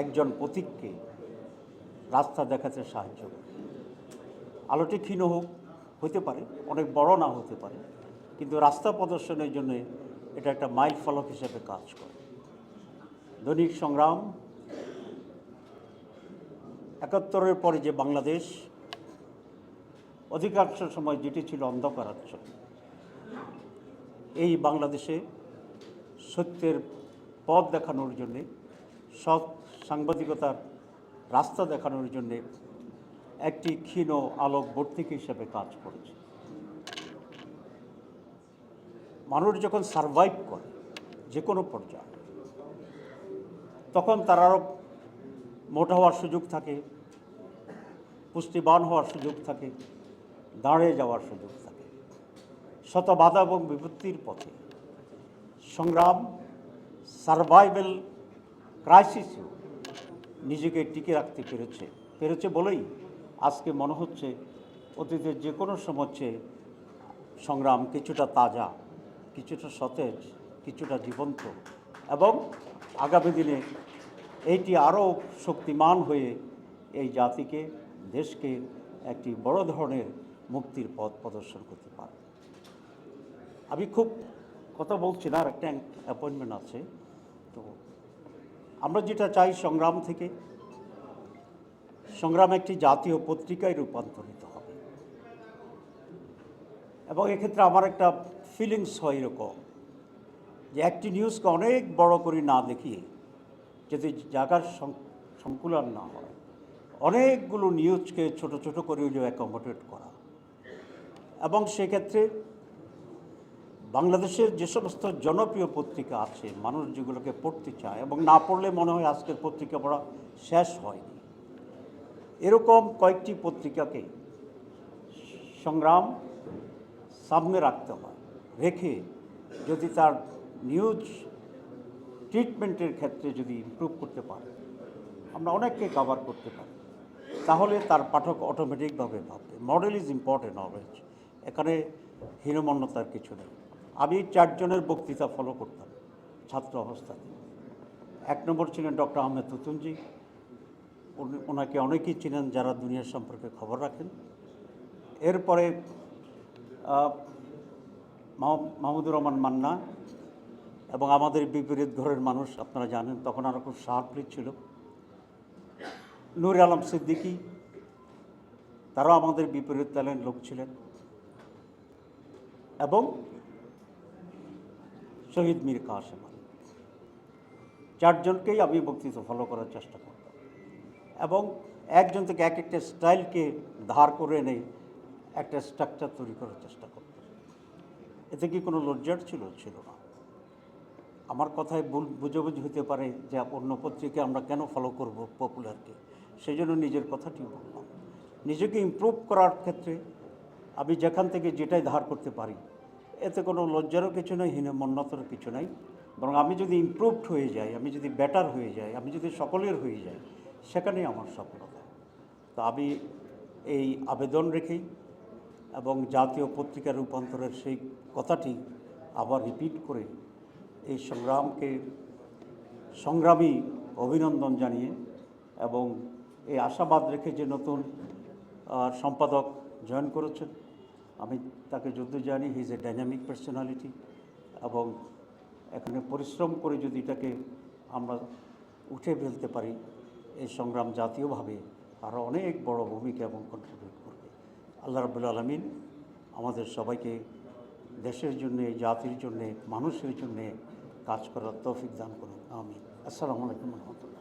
একজন রাস্তা দেখাতে সাহায্য করে। আলোটি ক্ষীণ হোক, হতে পারে, অনেক বড় না হতে পারে, কিন্তু রাস্তা প্রদর্শনের জন্য এটা একটা মাইল ফলক হিসেবে কাজ করে। দৈনিক সংগ্রাম, একাত্তরের পরে যে বাংলাদেশ, অধিকাংশ সময় যেটি ছিল অন্ধকারাচ্ছ এই বাংলাদেশে সত্যের পথ দেখানোর জন্যে সৎ সাংবাদিকতার রাস্তা দেখানোর জন্যে একটি ক্ষীণ আলোক বর্তিক হিসেবে কাজ করেছে। মানুষ যখন সারভাইভ করে যে কোনো পর্যায়ে, তখন তার আরও মোটা হওয়ার সুযোগ থাকে, পুষ্টিবান হওয়ার সুযোগ থাকে, দাঁড়িয়ে যাওয়ার সুযোগ থাকে। শত বাধা এবং বিপত্তির পথে সংগ্রাম সারভাইভাল ক্রাইসিসেও নিজেকে টিকে রাখতে পেরেছে। পেরেছে বলেই আজকে মনে হচ্ছে অতীতের যে কোনো সময় চেয়ে সংগ্রাম কিছুটা তাজা, কিছুটা সতেজ, কিছুটা জীবন্ত এবং আগামী দিনে এইটি আরও শক্তিমান হয়ে এই জাতিকে, দেশকে একটি বড় ধরনের মুক্তির পথ প্রদর্শন করতে পারে আমি খুব কথা বলছি না, আর একটা অ্যাপয়েন্টমেন্ট আছে, তো আমরা যেটা চাই সংগ্রাম থেকে, সংগ্রাম একটি জাতীয় পত্রিকায় রূপান্তরিত হবে। এবং এক্ষেত্রে আমার একটা ফিলিংস হয় এরকম যে একটি নিউজকে অনেক বড় করে না দেখিয়ে যদি জায়গার সংকুলন না হয়, অনেকগুলো নিউজকে ছোট ছোট করে অ্যাকোমোডেট করা। এবং সেক্ষেত্রে বাংলাদেশের যে সমস্ত জনপ্রিয় পত্রিকা আছে মানুষ যেগুলোকে পড়তে চায় এবং না পড়লে মনে হয় আজকের পত্রিকা পড়া শেষ হয়নি। এরকম কয়েকটি পত্রিকাকে সংগ্রাম সামনে রাখতে হয়, রেখে যদি তার নিউজ ট্রিটমেন্টের ক্ষেত্রে যদি ইম্প্রুভ করতে পারে, আমরা অনেককে কভার করতে পারি, তাহলে তার পাঠক অটোমেটিকভাবে ভাববে মডেল ইজ ইম্পর্টেন্ট অলওয়েজ এখানে হীনমন্যতার কিছু নেই। আমি চারজনের বক্তৃতা ফলো করতাম ছাত্র অবস্থাতে। এক নম্বর ছিলেন ডক্টর আহমেদ তুতুনজি। ওনাকে অনেকেই চিনেন যারা দুনিয়ার সম্পর্কে খবর রাখেন। এরপরে মাহমুদুর রহমান মান্না এবং আমাদের বিপরীত ঘরের মানুষ আপনারা জানেন, তখন আরও খুব শাহপ্রী ছিল। নুর আলম সিদ্দিকী, তারাও আমাদের বিপরীত দলের লোক ছিলেন। এবং শহীদ মীর কাসেম। চারজনকেই আমি বক্তৃতা ফলো করার চেষ্টা করতাম এবং একজন থেকে এক একটা স্টাইলকে ধার করে এনে একটা স্ট্রাকচার তৈরি করার চেষ্টা করতাম এতে কি কোনো লজ্জার ছিল? ছিল না। আমার কথায় ভুল বুঝাবুঝি হতে পারে যে অন্য পত্রিকা আমরা কেন ফলো করব পপুলারকে সেই জন্য নিজের কথাটি বললাম। নিজেকে ইমপ্রুভ করার ক্ষেত্রে আমি যেখান থেকে যেটাই ধার করতে পারি এতে কোনো লজ্জারও কিছু নেই, হীনমন্যতারও কিছু নাই। বরং আমি যদি ইমপ্রুভড হয়ে যাই, আমি যদি বেটার হয়ে যাই, আমি যদি সকলের হয়ে যাই, সেখানেই আমার সফলতা। তো আমি এই আবেদন রেখেই এবং জাতীয় পত্রিকা রূপান্তরের সেই কথাটি আবার রিপিট করে এই সংগ্রামকে সংগ্রামী অভিনন্দন জানিয়ে এবং এই আশাবাদ রেখে যে নতুন সম্পাদক জয়েন করেছেন আমি তাকে যুদ্ধ জানি he is a dynamic personality এবং এখানে পরিশ্রম করে যদি এটাকে আমরা উঠে ফেলতে পারি এই সংগ্রাম জাতীয়ভাবে আরও অনেক বড় ভূমিকা এবং কন্ট্রিবিউট করবে। আল্লাহ রাবুল আলমিন আমাদের সবাইকে দেশের জন্যে, জাতির জন্যে, মানুষের জন্যে কাজ করার তৌফিক দান করুন। আমি আসসালামু আলাইকুম রহমতুল্লাহ।